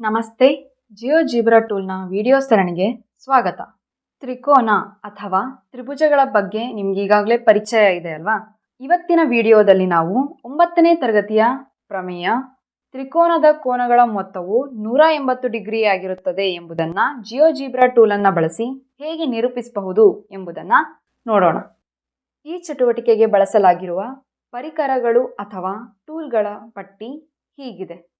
ನಮಸ್ತೆ. Jio zebra ಟೂಲ್ನ video ಸರಣಿಗೆ ಸ್ವಾಗತ. ತ್ರಿಕೋನ ಅಥವಾ ತ್ರಿಭುಜಗಳ ಬಗ್ಗೆ ನಿಮ್ಗೆ ಈಗಾಗಲೇ ಪರಿಚಯ ಇದೆ ಅಲ್ವಾ? ಇವತ್ತಿನ ವಿಡಿಯೋದಲ್ಲಿ ನಾವು ಒಂಬತ್ತನೇ ತರಗತಿಯ ಪ್ರಮೇಯ, ತ್ರಿಕೋನದ ಕೋನಗಳ ಮೊತ್ತವು ನೂರ ಎಂಬತ್ತು ಡಿಗ್ರಿ ಆಗಿರುತ್ತದೆ ಎಂಬುದನ್ನು ಜಿಯೋ ಜಿಬ್ರಾ ಟೂಲನ್ನು ಬಳಸಿ ಹೇಗೆ ನಿರೂಪಿಸಬಹುದು ಎಂಬುದನ್ನು ನೋಡೋಣ. ಈ ಚಟುವಟಿಕೆಗೆ ಬಳಸಲಾಗಿರುವ ಪರಿಕರಗಳು ಅಥವಾ ಟೂಲ್ಗಳ ಪಟ್ಟಿ ಹೀಗಿದೆ.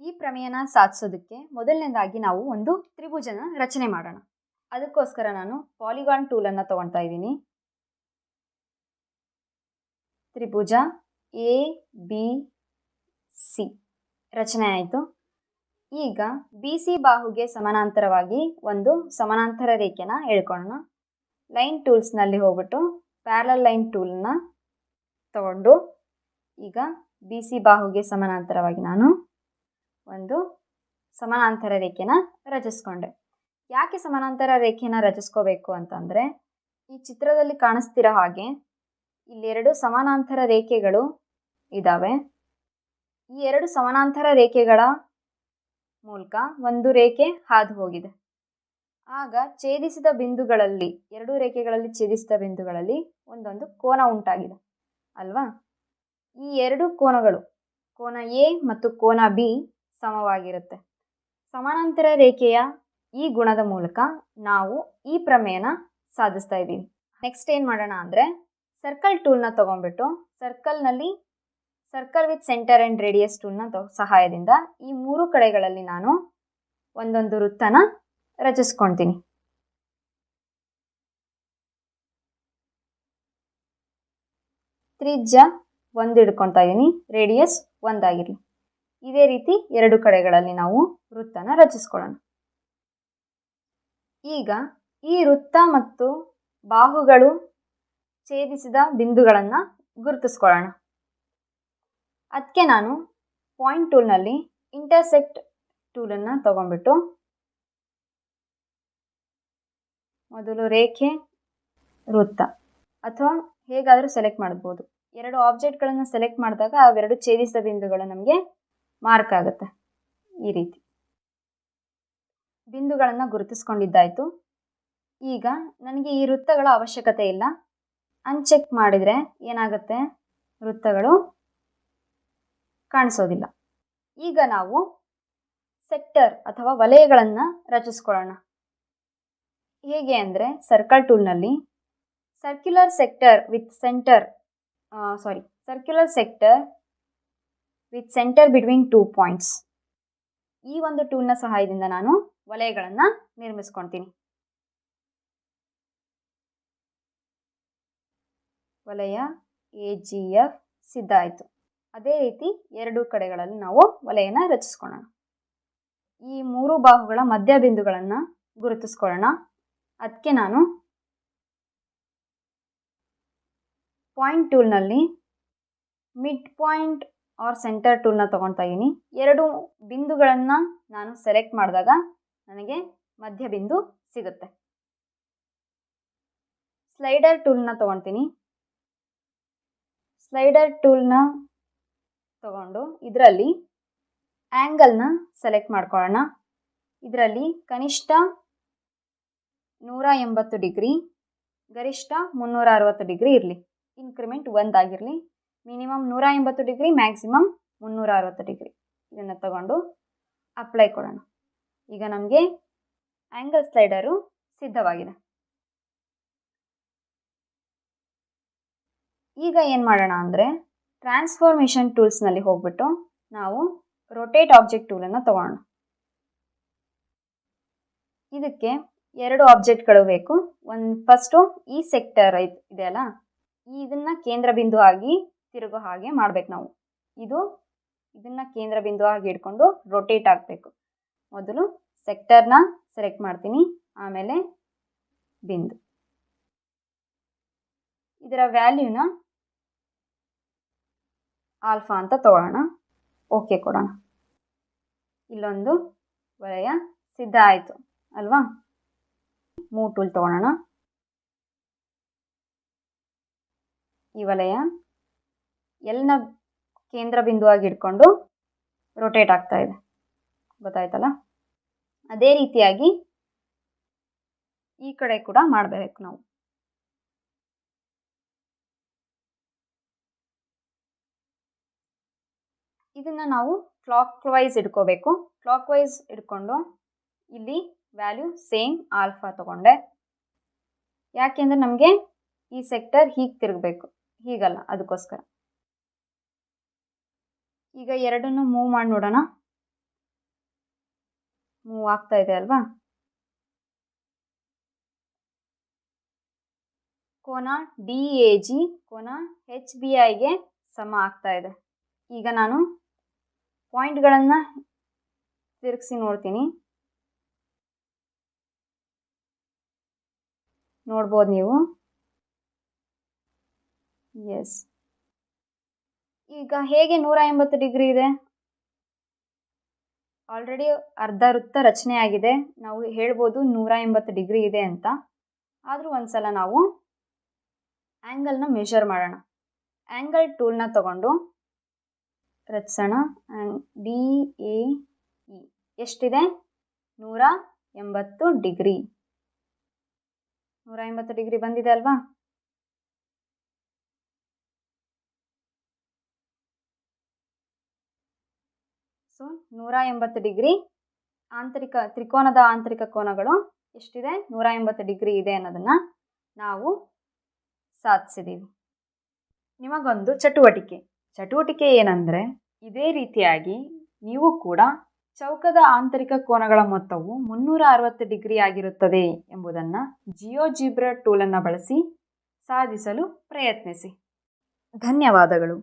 ಈ ಪ್ರಮೇಯನ ಸಾಧಿಸೋದಕ್ಕೆ ಮೊದಲನೇದಾಗಿ ನಾವು ಒಂದು ತ್ರಿಭುಜನ ರಚನೆ ಮಾಡೋಣ. ಅದಕ್ಕೋಸ್ಕರ ನಾನು ಪಾಲಿಗಾನ್ ಟೂಲನ್ನು ತಗೊಳ್ತಾ ಇದ್ದೀನಿ. ತ್ರಿಭುಜ ಎ ಬಿ ಸಿ ರಚನೆ ಆಯಿತು. ಈಗ ಬಿ ಸಿ ಬಾಹುಗೆ ಸಮಾನಾಂತರವಾಗಿ ಒಂದು ಸಮಾನಾಂತರ ರೇಖೆನ ಹೇಳ್ಕೊಳ್ಳೋಣ ಲೈನ್ ಟೂಲ್ಸ್ನಲ್ಲಿ ಹೋಗ್ಬಿಟ್ಟು ಪ್ಯಾರಲ್ ಲೈನ್ ಟೂಲನ್ನ ತಗೊಂಡು ಈಗ ಬಿ ಸಿ ಬಾಹುಗೆ ಸಮಾನಾಂತರವಾಗಿ ನಾನು ಒಂದು ಸಮಾನಾಂತರ ರೇಖೆನ ರಚಿಸ್ಕೊಂಡೆ. ಯಾಕೆ ಸಮಾನಾಂತರ ರೇಖೆನ ರಚಿಸ್ಕೋಬೇಕು ಅಂತಂದರೆ, ಈ ಚಿತ್ರದಲ್ಲಿ ಕಾಣಿಸ್ತಿರೋ ಹಾಗೆ ಇಲ್ಲೆರಡು ಸಮಾನಾಂತರ ರೇಖೆಗಳು ಇದ್ದಾವೆ ಈ ಎರಡು ಸಮಾನಾಂತರ ರೇಖೆಗಳ ಮೂಲಕ ಒಂದು ರೇಖೆ ಹಾದು ಹೋಗಿದೆ. ಆಗ ಛೇದಿಸಿದ ಬಿಂದುಗಳಲ್ಲಿ, ಎರಡು ರೇಖೆಗಳಲ್ಲಿ ಛೇದಿಸಿದ ಬಿಂದುಗಳಲ್ಲಿ ಒಂದೊಂದು ಕೋನ ಉಂಟಾಗಿದೆ. ಅಲ್ವಾ? ಈ ಎರಡು ಕೋನಗಳು, ಕೋನ ಎ ಮತ್ತು ಕೋನ ಬಿ ಸಮವಾಗಿರುತ್ತೆ. ಸಮಾನಾಂತರ ರೇಖೆಯ ಈ ಗುಣದ ಮೂಲಕ ನಾವು ಈ ಪ್ರಮೇಯನ ಸಾಧಿಸ್ತಾ ಇದ್ದೀವಿ. ನೆಕ್ಸ್ಟ್ ಏನು ಮಾಡೋಣ ಅಂದರೆ ಸರ್ಕಲ್ ಟೂಲ್ನ ತೊಗೊಂಡ್ಬಿಟ್ಟು ಸರ್ಕಲ್ನಲ್ಲಿ circle with center and radius ಟೂಲ್ನ ತೊ, ಸಹಾಯದಿಂದ ಈ ಮೂರು ಕಡೆಗಳಲ್ಲಿ ನಾನು ಒಂದೊಂದು ವೃತ್ತನ ರಚಿಸ್ಕೊಳ್ತೀನಿ ತ್ರಿಜ್ಯ ಒಂದು ಹಿಡ್ಕೊತಾ ಇದ್ದೀನಿ ರೇಡಿಯಸ್ ಒಂದಾಗಿರಲಿ. ಇದೇ ರೀತಿ ಎರಡು ಕಡೆಗಳಲ್ಲಿ ನಾವು ವೃತ್ತನ ರಚಿಸ್ಕೊಳ್ಳೋಣ. ಈಗ ಈ ವೃತ್ತ ಮತ್ತು ಬಾಹುಗಳು ಛೇದಿಸಿದ ಬಿಂದುಗಳನ್ನು ಗುರುತಿಸ್ಕೊಳ್ಳೋಣ. ಅದಕ್ಕೆ ನಾನು ಪಾಯಿಂಟ್ ಟೂಲ್ನಲ್ಲಿ ಇಂಟರ್ಸೆಕ್ಟ್ ಟೂಲನ್ನು ತಗೊಂಡ್ಬಿಟ್ಟು ಮೊದಲು ರೇಖೆ, ವೃತ್ತ ಅಥವಾ ಹೇಗಾದರೂ ಸೆಲೆಕ್ಟ್ ಮಾಡ್ಬೋದು. ಎರಡು ಆಬ್ಜೆಕ್ಟ್ಗಳನ್ನು ಸೆಲೆಕ್ಟ್ ಮಾಡಿದಾಗ ಅವೆರಡು ಛೇದಿಸಿದ ಬಿಂದುಗಳು ನಮಗೆ ಮಾರ್ಕ್ ಆಗುತ್ತೆ ಈ ರೀತಿ. ಬಿಂದುಗಳನ್ನು ಗುರುತಿಸ್ಕೊಂಡಿದ್ದಾಯಿತು. ಈಗ ನನಗೆ ಈ ವೃತ್ತಗಳ ಅವಶ್ಯಕತೆ ಇಲ್ಲ. ಅನ್ಚೆಕ್ ಮಾಡಿದರೆ ಏನಾಗುತ್ತೆ? ವೃತ್ತಗಳು ಕಾಣಿಸೋದಿಲ್ಲ. ಈಗ ನಾವು ಸೆಕ್ಟರ್ ಅಥವಾ ವಲಯಗಳನ್ನು ರಚಿಸ್ಕೊಳ್ಳೋಣ. ಹೇಗೆ ಅಂದರೆ circle ಟೂಲ್ನಲ್ಲಿ circular sector with center sorry circular sector with center between two points ಈ ಒಂದು ಟೂಲ್ನ ಸಹಾಯದಿಂದ ನಾನು ವಲಯಗಳನ್ನು ನಿರ್ಮಿಸ್ಕೊಳ್ತೀನಿ ವಲಯ ಎ ಜಿ ಎಫ್ ಸಿದ್ಧ ಆಯಿತು. ಅದೇ ರೀತಿ ಎರಡು ಕಡೆಗಳಲ್ಲಿ ನಾವು ವಲಯನ ರಚಿಸ್ಕೊಳ್ಳೋಣ. ಈ ಮೂರು ಬಾಹುಗಳ ಮಧ್ಯ ಬಿಂದುಗಳನ್ನು ಗುರುತಿಸ್ಕೊಳ್ಳೋಣ. ಅದಕ್ಕೆ ನಾನು ಪಾಯಿಂಟ್ ಟೂಲ್ನಲ್ಲಿ ಮಿಡ್ ಪಾಯಿಂಟ್ ಆರ್ ಸೆಂಟರ್ ಟೂಲ್ನ ತೊಗೊಳ್ತಾ ಇದ್ದೀನಿ ಎರಡು ಬಿಂದುಗಳನ್ನು ನಾನು ಸೆಲೆಕ್ಟ್ ಮಾಡಿದಾಗ ನನಗೆ ಮಧ್ಯ ಬಿಂದು ಸಿಗುತ್ತೆ. ಸ್ಲೈಡರ್ ಟೂಲ್ನ ತೊಗೊಳ್ತೀನಿ ಸ್ಲೈಡರ್ ಟೂಲ್ನ ತಗೊಂಡು ಇದರಲ್ಲಿ ಆ್ಯಂಗಲ್ನ ಸೆಲೆಕ್ಟ್ ಮಾಡ್ಕೊಳ್ಳೋಣ. ಇದರಲ್ಲಿ ಕನಿಷ್ಠ ನೂರ ಎಂಬತ್ತು ಡಿಗ್ರಿ, ಗರಿಷ್ಠ ಮುನ್ನೂರ ಅರವತ್ತು ಡಿಗ್ರಿ ಇರಲಿ. ಇನ್ಕ್ರಿಮೆಂಟ್ ಒಂದಾಗಿರಲಿ ಮಿನಿಮಮ್ ನೂರ ಎಂಬತ್ತು ಡಿಗ್ರಿ ಮ್ಯಾಕ್ಸಿಮಮ್ ಮುನ್ನೂರ ಅರವತ್ತು ಡಿಗ್ರಿ ಇದನ್ನು ತಗೊಂಡು ಅಪ್ಲೈ ಕೊಡೋಣ. ಈಗ ನಮಗೆ ಆ್ಯಂಗಲ್ ಸ್ಲೈಡರು ಸಿದ್ಧವಾಗಿದೆ. ಈಗ ಏನು ಮಾಡೋಣ ಅಂದರೆ ಟ್ರಾನ್ಸ್ಫಾರ್ಮೇಷನ್ ಟೂಲ್ಸ್ನಲ್ಲಿ ಹೋಗ್ಬಿಟ್ಟು ನಾವು ರೊಟೇಟ್ ಆಬ್ಜೆಕ್ಟ್ ಟೂಲನ್ನು ತಗೊಳ್ಳೋಣ. ಇದಕ್ಕೆ ಎರಡು ಆಬ್ಜೆಕ್ಟ್ಗಳು ಬೇಕು. ಒಂದು ಫಸ್ಟು ಈ ಸೆಕ್ಟರ್ ಐತ್ ಇದೆಯಲ್ಲ ಇದನ್ನು ಕೇಂದ್ರ ಬಿಂದು ಆಗಿ ತಿರುಗೋ ಹಾಗೆ ಮಾಡ್ಬೇಕು ನಾವು. ಇದು ಇದನ್ನು ಕೇಂದ್ರ ಬಿಂದು ಆಗಿ ಇಟ್ಕೊಂಡು ರೊಟೇಟ್ ಆಗಬೇಕು. ಮೊದಲು ಸೆಕ್ಟರ್ನ ಸೆಲೆಕ್ಟ್ ಮಾಡ್ತೀನಿ. ಆಮೇಲೆ ಬಿಂದು. ಇದರ ವ್ಯಾಲ್ಯೂನ ಆಲ್ಫಾ ಅಂತ ತಗೊಳ್ಳೋಣ. ಓಕೆ ಕೊಡೋಣ. ಇಲ್ಲೊಂದು ವಲಯ ಸಿದ್ಧ ಆಯಿತು. ಅಲ್ವಾ? ಮೂ ಟೂಲ್ ತಗೊಳ್ಳೋಣ. ಈ ವಲಯ ಎಲ್ನ ಕೇಂದ್ರ ಬಿಂದುವಾಗಿ ಇಟ್ಕೊಂಡು ರೊಟೇಟ್ ಆಗ್ತಾ ಇದೆ. ಗೊತ್ತಾಯ್ತಲ್ಲ? ಅದೇ ರೀತಿಯಾಗಿ ಈ ಕಡೆ ಕೂಡ ಮಾಡಬೇಕು ನಾವು. ಇದನ್ನು ನಾವು ಕ್ಲಾಕ್ ವೈಸ್ ಇಟ್ಕೋಬೇಕು ಕ್ಲಾಕ್ ವೈಸ್ ಇಟ್ಕೊಂಡು ಇಲ್ಲಿ ವ್ಯಾಲ್ಯೂ ಸೇಮ್ ಆಲ್ಫಾ ತಗೊಂಡೆ. ಯಾಕೆಂದ್ರೆ ನಮಗೆ ಈ ಸೆಕ್ಟರ್ ಹೀಗೆ ತಿರುಗಬೇಕು. ಹೀಗಲ್ಲ, ಅದಕ್ಕೋಸ್ಕರ. ಈಗ ಎರಡನ್ನು ಮೂವ್ ಮಾಡಿ ನೋಡೋಣ. ಮೂವ್ ಆಗ್ತಾ ಇದೆ ಅಲ್ವಾ? ಕೋನ ಡಿ ಎ ಜಿ ಕೋನ ಹೆಚ್ ಬಿ ಐಗೆ ಸಮ ಆಗ್ತಾ ಇದೆ. ಈಗ ನಾನು ಪಾಯಿಂಟ್ಗಳನ್ನು ತಿರುಗಿಸಿ ನೋಡ್ತೀನಿ. ನೋಡ್ಬೋದು ನೀವು? ಎಸ್ ಈಗ ಹೇಗೆ ನೂರ ಎಂಬತ್ತು ಡಿಗ್ರಿ ಇದೆ? ಆಲ್ರೆಡಿ ಅರ್ಧ ವೃತ್ತ ರಚನೆ ಆಗಿದೆ. ನಾವು ಹೇಳ್ಬೋದು ನೂರ ಎಂಬತ್ತು ಡಿಗ್ರಿ ಇದೆ ಅಂತ. ಆದರೂ ಒಂದ್ಸಲ ನಾವು ಆ್ಯಂಗಲ್ನ ಮೆಷರ್ ಮಾಡೋಣ. ಆ್ಯಂಗಲ್ ಟೂಲ್ನ ತಗೊಂಡು ರಚಿಸೋಣ. ಡಿ ಎ ಇ ಎಷ್ಟಿದೆ? ನೂರ ಎಂಬತ್ತು ಡಿಗ್ರಿ. ನೂರ ಎಂಬತ್ತು ಡಿಗ್ರಿ ಬಂದಿದೆ ಅಲ್ವಾ? ಸೊ ನೂರ ಎಂಬತ್ತು ಡಿಗ್ರಿ ಆಂತರಿಕ ತ್ರಿಕೋನದ ಆಂತರಿಕ ಕೋನಗಳು ಎಷ್ಟಿದೆ? ನೂರ ಎಂಬತ್ತು ಡಿಗ್ರಿ ಇದೆ ಅನ್ನೋದನ್ನು ನಾವು ಸಾಧಿಸಿದ್ದೀವಿ ನಿಮಗೊಂದು ಚಟುವಟಿಕೆ. ಚಟುವಟಿಕೆ ಏನಂದರೆ, ಇದೇ ರೀತಿಯಾಗಿ ನೀವು ಕೂಡ ಚೌಕದ ಆಂತರಿಕ ಕೋನಗಳ ಮೊತ್ತವು ಮುನ್ನೂರ ಅರವತ್ತು ಡಿಗ್ರಿ ಆಗಿರುತ್ತದೆ ಎಂಬುದನ್ನು ಜಿಯೋ ಜಿಬ್ರ ಟೂಲನ್ನು ಬಳಸಿ ಸಾಧಿಸಲು ಪ್ರಯತ್ನಿಸಿ. ಧನ್ಯವಾದಗಳು.